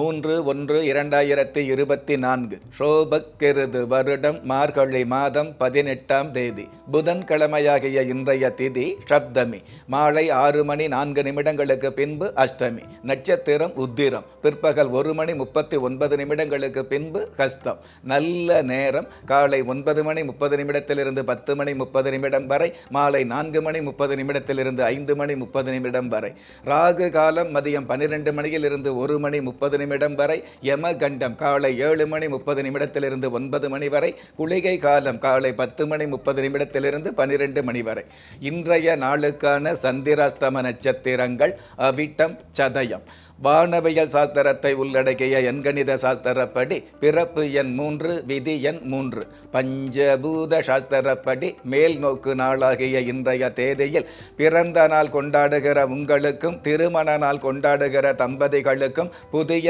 மூன்று ஒன்று இரண்டாயிரத்தி இருபத்தி நான்கு. ஷோபக்கிருது வருடம் மார்கழி மாதம் பதினெட்டாம் தேதி. புதன்கிழமையாகிய இன்றைய திதி ஷப்தமி மாலை ஆறு மணி நான்கு நிமிடங்களுக்கு பின்பு அஷ்டமி. நட்சத்திரம் உத்திரம். பிற்பகல் ஒரு மணி முப்பத்தி ஒன்பது நிமிடங்களுக்கு பின்பு ஹஸ்தம். நல்ல நேரம். காலை ஒன்பது மணி முப்பது நிமிடத்திலிருந்து பத்து மணி முப்பது நிமிடம் வரை. மாலை நான்கு மணி முப்பது நிமிடத்திலிருந்து ஐந்து மணி முப்பது நிமிடம் வரை. ராகு காலம் மதியம் பன்னிரெண்டு மணியில் இருந்து ஒரு மணி முப்பது நிமிடம் நிமிடம் வரை யமகண்டம் காலை ஏழு மணி முப்பது நிமிடத்திலிருந்து ஒன்பது மணி வரை குளிகை காலம் காலை பத்து மணி முப்பது நிமிடத்திலிருந்து பனிரெண்டு மணி வரை. இன்றைய நாளுக்கான சந்திராஸ்தம நட்சத்திரங்கள் அவிட்டம் சதயம். வானவியல் சாஸ்திரத்தை உள்ளடக்கிய எண்கணித சாஸ்திரப்படி பிறப்பு எண் மூன்று விதி எண் மூன்று. பஞ்சபூத சாஸ்திரப்படி மேல் நோக்கு நாளாகிய இன்றைய தேதியில் பிறந்த நாள் கொண்டாடுகிற உங்களுக்கும் திருமண நாள் கொண்டாடுகிற தம்பதிகளுக்கும் புதிய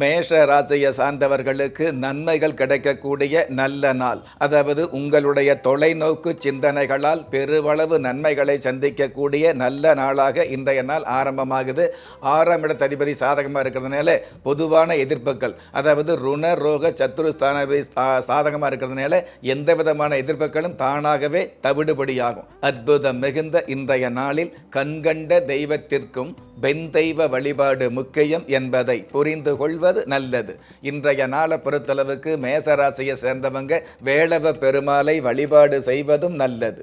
மேஷ ராசியை சார்ந்தவர்களுக்கு நன்மைகள் கிடைக்கக்கூடிய நல்ல நாள். அதாவது உங்களுடைய தொலைநோக்கு சிந்தனைகளால் பெருவளவு நன்மைகளை சந்திக்கக்கூடிய நல்ல நாளாக இன்றைய நாள் ஆரம்பமாகுது. ஆறாம் இட ததிபதி சாதகமாக இருக்கிறதுனால பொதுவான எதிர்ப்புகள் அதாவது ருண ரோக சத்துருஸ்தானாதிபதி சாதகமாக இருக்கிறதுனால எந்த விதமான எதிர்ப்புகளும் தானாகவே தவிடுபடியாகும். அற்புதம் மிகுந்த இன்றைய நாளில் கண்கண்ட தெய்வத்திற்கும் பெண் தெய்வ வழிபாடு முக்கியம் என்பதை புரிந்து கொள்வது நல்லது. இன்றைய நாளை பொறுத்தளவுக்கு மேசராசியை சேர்ந்தவங்க வேளவ பெருமாளை வழிபாடு செய்வதும் நல்லது.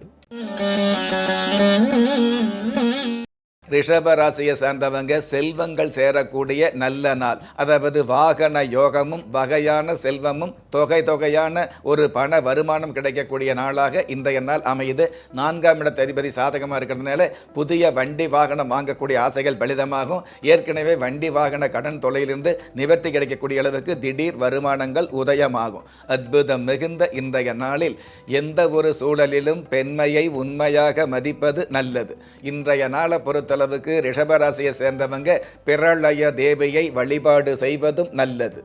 ரிஷப ராசியை சார்ந்தவங்க செல்வங்கள் சேரக்கூடிய நல்ல நாள். அதாவது வாகன யோகமும் வகையான செல்வமும் தொகை தொகையான ஒரு பண வருமானம் கிடைக்கக்கூடிய நாளாக இன்றைய நாள் அமையுது. நான்காம் இடத்த அதிபதி சாதகமாக இருக்கிறதுனால புதிய வண்டி வாகனம் வாங்கக்கூடிய ஆசைகள் பலிதமாகும். ஏற்கனவே வண்டி வாகன கடன் தொலையிலிருந்து நிவர்த்தி கிடைக்கக்கூடிய அளவுக்கு திடீர் வருமானங்கள் உதயமாகும். அற்புதம் மிகுந்த இன்றைய நாளில் எந்த ஒரு சூழலிலும் பெண்மையை உண்மையாக மதிப்பது நல்லது. இன்றைய நாளை பொறுத்த அளவுக்கு ரிஷபராசியை சேர்ந்தவங்க பிரளய தேவியை வழிபாடு செய்வதும் நல்லது.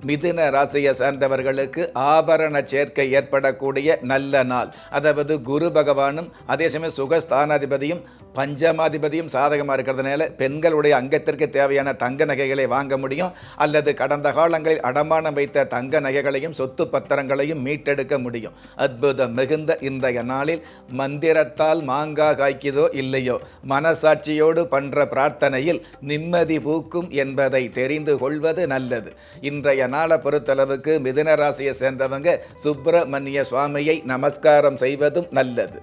மிதுன ராசியை சார்ந்தவர்களுக்கு ஆபரண சேர்க்கை ஏற்படக்கூடிய நல்ல நாள். அதாவது குரு பகவானும் அதே சமயம் சுகஸ்தானாதிபதியும் பஞ்சமாதிபதியும் சாதகமாக இருக்கிறதுனால பெண்களுடைய அங்கத்திற்கு தேவையான தங்க நகைகளை வாங்க முடியும். அல்லது கடந்த காலங்களில் அடமானம் வைத்த தங்க நகைகளையும் சொத்து பத்திரங்களையும் மீட்டெடுக்க முடியும். அற்புதம் மிகுந்த இன்றைய நாளில் மந்திரத்தால் மாங்காய் காய்க்குதோ இல்லையோ? மனசாட்சியோடு பண்ணுற பிரார்த்தனையில் நிம்மதி பூக்கும் என்பதை தெரிந்து கொள்வது நல்லது. இன்றைய நாளை பொறுத்தளவுக்கு மிதுன ராசியை சேர்ந்தவங்க சுப்பிரமணிய சுவாமியை நமஸ்காரம் செய்வதும் நல்லது.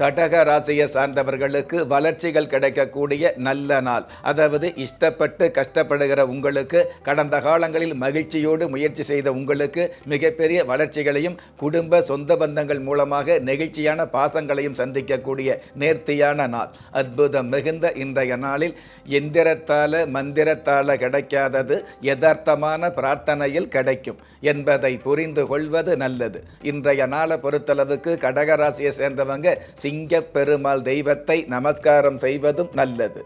கடக ராசியை சார்ந்தவர்களுக்கு வளர்ச்சிகள் கிடைக்கக்கூடிய நல்ல நாள். அதாவது இஷ்டப்பட்டு கஷ்டப்படுகிற உங்களுக்கு கடந்த காலங்களில் மகிழ்ச்சியோடு முயற்சி செய்த உங்களுக்கு மிகப்பெரிய வளர்ச்சிகளையும் குடும்ப சொந்த பந்தங்கள் மூலமாக நெகிழ்ச்சியான பாசங்களையும் சந்திக்கக்கூடிய நேர்த்தியான நாள். அற்புதம் மிகுந்த இன்றைய நாளில் எந்திரத்தால மந்திரத்தால கிடைக்காதது யதார்த்தமான பிரார்த்தனையில் கிடைக்கும் என்பதை புரிந்து கொள்வது நல்லது. இன்றைய நாளை பொறுத்தளவுக்கு கடகராசியை சேர்ந்தவங்க சிங்க பெருமாள் தெய்வத்தை நமஸ்காரம் செய்வதும் நல்லது.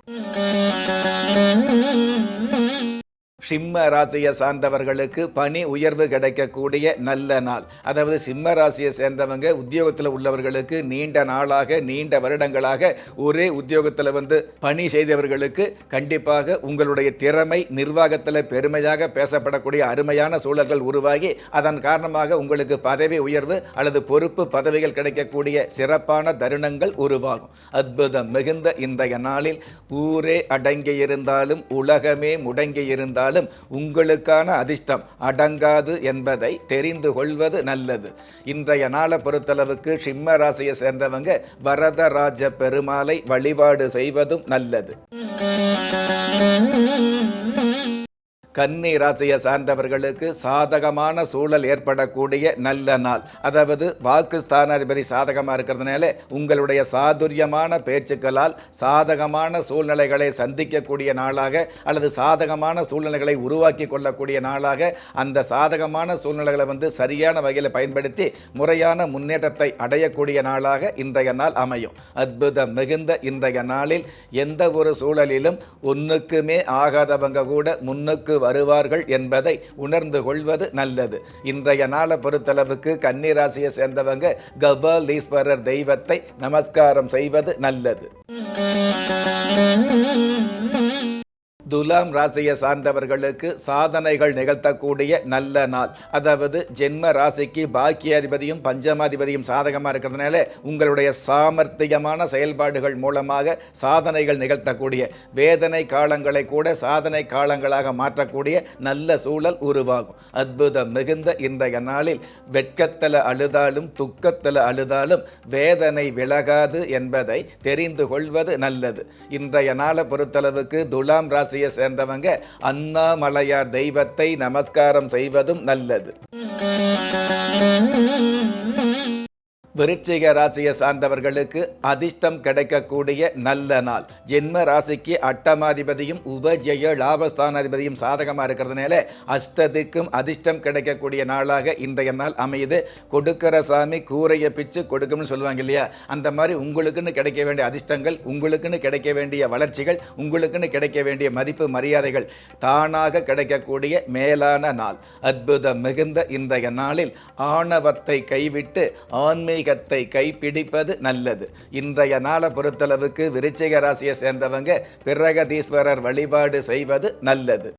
சிம்ம ராசியை சார்ந்தவர்களுக்கு பணி உயர்வு கிடைக்கக்கூடிய நல்ல நாள். அதாவது சிம்ம ராசியை சேர்ந்தவங்க உத்தியோகத்தில் உள்ளவர்களுக்கு நீண்ட நாளாக நீண்ட வருடங்களாக ஒரே உத்தியோகத்தில் வந்து பணி செய்தவர்களுக்கு கண்டிப்பாக உங்களுடைய திறமை நிர்வாகத்தில் பெருமையாக பேசப்படக்கூடிய அருமையான சூழல்கள் உருவாகி அதன் காரணமாக உங்களுக்கு பதவி உயர்வு அல்லது பொறுப்பு பதவிகள் கிடைக்கக்கூடிய சிறப்பான தருணங்கள் உருவாகும். அற்புதம் மிகுந்த இன்றைய நாளில் ஊரே அடங்கியிருந்தாலும் உலகமே முடங்கியிருந்தாலும் இருந்தாலும் உங்களுக்கான அதிர்ஷ்டம் அடங்காது என்பதை தெரிந்து கொள்வது நல்லது. இன்றைய நாளை பொறுத்தளவுக்கு சிம்ம ராசியை சேர்ந்தவங்க வரதராஜ பெருமாளை வழிபாடு செய்வதும் நல்லது. கன்னி ராசியை சார்ந்தவர்களுக்கு சாதகமான சூழல் ஏற்படக்கூடிய நல்ல நாள். அதாவது வாக்கு ஸ்தானாதிபதி சாதகமாக இருக்கிறதுனால உங்களுடைய சாதுரியமான பேச்சுக்களால் சாதகமான சூழ்நிலைகளை சந்திக்கக்கூடிய நாளாக அல்லது சாதகமான சூழ்நிலைகளை உருவாக்கி கொள்ளக்கூடிய நாளாக அந்த சாதகமான சூழ்நிலைகளை வந்து சரியான வகையில் பயன்படுத்தி முறையான முன்னேற்றத்தை அடையக்கூடிய நாளாக இன்றைய நாள் அமையும். அற்புதம் மிகுந்த இன்றைய நாளில் எந்த ஒரு சூழலிலும் ஒன்றுக்குமே ஆகாதவங்க கூட முன்னுக்கு வருவார்கள் என்பதை உணர்ந்து கொள்வது நல்லது. இன்றைய நாளை பொறுத்தளவுக்கு கன்னிராசியை சேர்ந்தவங்க கபாலீஸ்வரர் தெய்வத்தை நமஸ்காரம் செய்வது நல்லது. துலாம் ராசியை சார்ந்தவர்களுக்கு சாதனைகள் நிகழ்த்தக்கூடிய நல்ல நாள். அதாவது ஜென்ம ராசிக்கு பாக்கியாதிபதியும் பஞ்சமாதிபதியும் சாதகமாக இருக்கிறதுனால உங்களுடைய சாமர்த்தியமான செயல்பாடுகள் மூலமாக சாதனைகள் நிகழ்த்தக்கூடிய வேதனை காலங்களை கூட சாதனை காலங்களாக மாற்றக்கூடிய நல்ல சூழல் உருவாகும். அற்புதம் மிகுந்த இன்றைய நாளில் வெட்கத்தில் அழுதாலும் துக்கத்தில் அழுதாலும் வேதனை விலகாது என்பதை தெரிந்து கொள்வது நல்லது. இன்றைய நாளை பொறுத்தளவுக்கு துலாம் ராசி ராசியை சேர்ந்தவங்க அண்ணாமலையார் தெய்வத்தை நமஸ்காரம் செய்வதும் நல்லது. விருச்சிக ராசியை சார்ந்தவர்களுக்கு அதிர்ஷ்டம் கிடைக்கக்கூடிய நல்ல நாள். ஜென்ம ராசிக்கு அட்டமாதிபதியும் உபஜய லாபஸ்தானாதிபதியும் சாதகமாக இருக்கிறதுனால அஷ்டதிக்கும் அதிர்ஷ்டம் கிடைக்கக்கூடிய நாளாக இன்றைய நாள் அமையுது. கொடுக்கிற சாமி கூரையை பிச்சு கொடுக்கும்னு சொல்லுவாங்க இல்லையா? அந்த மாதிரி உங்களுக்குன்னு கிடைக்க வேண்டிய அதிர்ஷ்டங்கள் உங்களுக்குன்னு கிடைக்க வேண்டிய வளர்ச்சிகள் உங்களுக்குன்னு கிடைக்க வேண்டிய மதிப்பு மரியாதைகள் தானாக கிடைக்கக்கூடிய மேலான நாள். அற்புதம் மிகுந்த இன்றைய நாளில் ஆணவத்தை கைவிட்டு ஆன்மீக ஆன்மீகத்தை கைப்பிடிப்பது நல்லது. இன்றைய நாளை பொறுத்தளவுக்கு விருச்சிக ராசியை சேர்ந்தவங்க பிரகதீஸ்வரர் வழிபாடு செய்வது நல்லது.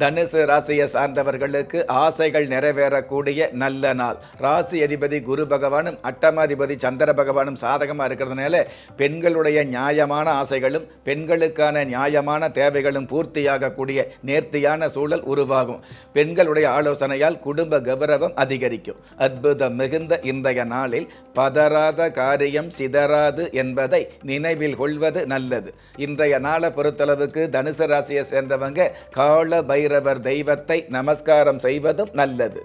தனுசு ராசியை சார்ந்தவர்களுக்கு ஆசைகள் நிறைவேறக்கூடிய நல்ல நாள். ராசி அதிபதி குரு பகவானும் அட்டமாதிபதி சந்திர பகவானும் சாதகமாக இருக்கிறதுனால பெண்களுடைய நியாயமான ஆசைகளும் பெண்களுக்கான நியாயமான தேவைகளும் பூர்த்தியாகக்கூடிய நேர்த்தியான சூழல் உருவாகும். பெண்களுடைய ஆலோசனையால் குடும்ப கௌரவம் அதிகரிக்கும். அற்புதம் மிகுந்த இன்றைய நாளில் பதறாத காரியம் சிதறாது என்பதை நினைவில் கொள்வது நல்லது. இன்றைய நாளை பொறுத்தளவுக்கு தனுசு ராசியை சேர்ந்தவங்க கால பை பைரவர் தெய்வத்தை நமஸ்காரம் செய்வதும் நல்லது.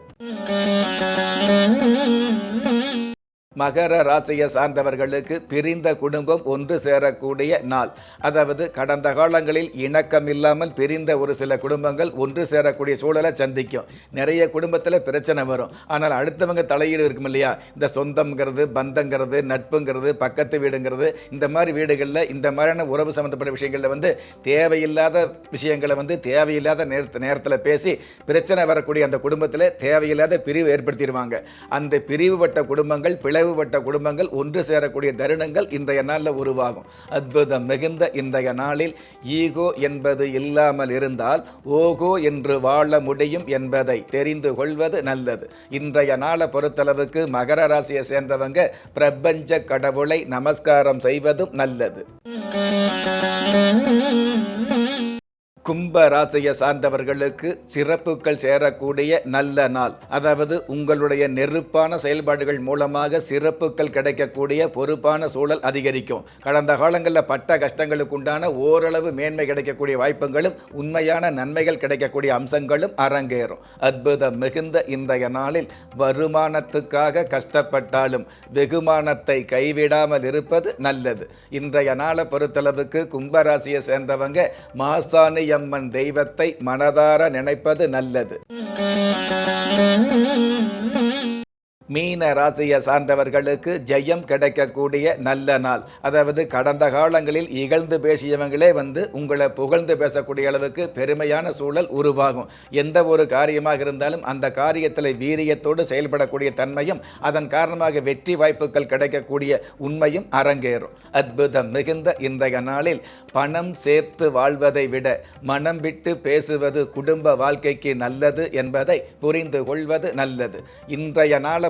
மகர ராசியை சார்ந்தவர்களுக்கு பிரிந்த குடும்பம் ஒன்று சேரக்கூடிய நாள். அதாவது கடந்த காலங்களில் இணக்கம் இல்லாமல் பிரிந்த ஒரு சில குடும்பங்கள் ஒன்று சேரக்கூடிய சூழலை சந்திக்கும். நிறைய குடும்பத்தில் பிரச்சனை வரும். ஆனால் அடுத்தவங்க தலையீடு இருக்கும் இல்லையா? இந்த சொந்தம்ங்கிறது பந்தங்கிறது நட்புங்கிறது பக்கத்து வீடுங்கிறது இந்த மாதிரி வீடுகளில் இந்த மாதிரியான உறவு சம்மந்தப்பட்ட விஷயங்களில் வந்து தேவையில்லாத விஷயங்களை வந்து தேவையில்லாத நேரத்து நேரத்தில் பேசி பிரச்சனை வரக்கூடிய அந்த குடும்பத்தில் தேவையில்லாத பிரிவு ஏற்படுத்திடுவாங்க. அந்த பிரிவுபட்ட குடும்பங்கள் பிளவு பிளவுபட்ட குடும்பங்கள் ஒன்று சேரக்கூடிய தருணங்கள் இன்றைய நாளில் உருவாகும். அற்புதம் மிகுந்த இன்றைய நாளில் ஈகோ என்பது இல்லாமல் இருந்தால் ஓகோ என்று வாழ முடியும் என்பதை தெரிந்து கொள்வது நல்லது. இன்றைய நாளை பொறுத்தளவுக்கு மகர ராசியை சேர்ந்தவங்க பிரபஞ்ச கடவுளை நமஸ்காரம் செய்வதும் நல்லது. கும்ப ராசியை சார்ந்தவர்களுக்கு சிறப்புகள் சேரக்கூடிய நல்ல நாள். அதாவது உங்களுடைய நெருப்பான செயல்பாடுகள் மூலமாக சிறப்புகள் கிடைக்கக்கூடிய பொறுப்பான சூழல் அதிகரிக்கும். கடந்த காலங்களில் பட்ட கஷ்டங்களுக்கு உண்டான ஓரளவு மேன்மை கிடைக்கக்கூடிய வாய்ப்புகளும் உண்மையான நன்மைகள் கிடைக்கக்கூடிய அம்சங்களும் அரங்கேறும். அற்புதம் மிகுந்த இன்றைய நாளில் வருமானத்துக்காக கஷ்டப்பட்டாலும் வெகுமானத்தை கைவிடாமல் இருப்பது நல்லது. இன்றைய நாளை பொறுத்தளவுக்கு கும்பராசியை சேர்ந்தவங்க மாசாணி அம்மன் தெய்வத்தை மனதார நினைப்பது நல்லது. மீன ராசியை சார்ந்தவர்களுக்கு ஜெயம் கிடைக்கக்கூடிய நல்ல நாள். அதாவது கடந்த காலங்களில் இகழ்ந்து பேசியவங்களே வந்து உங்களை புகழ்ந்து பேசக்கூடிய அளவுக்கு பெருமையான சூழல் உருவாகும். எந்த ஒரு காரியமாக இருந்தாலும் அந்த காரியத்தில் வீரியத்தோடு செயல்படக்கூடிய தன்மையும் அதன் காரணமாக வெற்றி வாய்ப்புகள் கிடைக்கக்கூடிய உண்மையும் அரங்கேறும். அற்புதம் மிகுந்த இன்றைய நாளில் பணம் சேர்த்து வாழ்வதை விட மனம் விட்டு பேசுவது குடும்ப வாழ்க்கைக்கு நல்லது என்பதை புரிந்து கொள்வது நல்லது. இன்றைய நாளை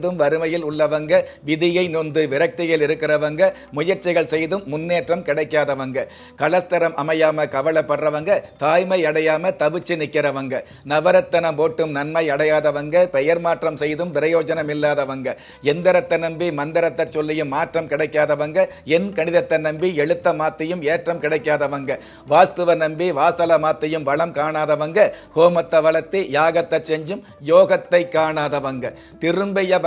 இருந்தும் வறுமையில் உள்ளவங்க விதியை நொந்து விரக்தியில் இருக்கிறவங்க முயற்சிகள் செய்தும் முன்னேற்றம் கிடைக்காதவங்க. கலஸ்தரம் அமையாம கவலைப்படுறவங்க தாய்மை அடையாம தவிச்சு நிற்கிறவங்க நவரத்தனம் போட்டும் நன்மை அடையாதவங்க பெயர் மாற்றம் செய்தும் பிரயோஜனம் இல்லாதவங்க. எந்திரத்தை நம்பி மந்திரத்தை சொல்லியும் மாற்றம் கிடைக்காதவங்க என் கணிதத்தை நம்பி எழுத்த மாத்தியும் ஏற்றம் கிடைக்காதவங்க. வாஸ்துவ நம்பி வாசல மாத்தியும் வளம் காணாதவங்க ஹோமத்தை வளர்த்தி யாகத்தை செஞ்சும் யோகத்தை காணாதவங்க. திரும்பிய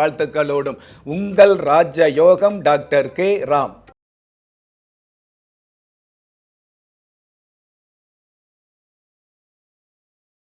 வாழ்த்துக்களோடும். உங்கள் ராஜ யோகம் டாக்டர் கே. ராம்.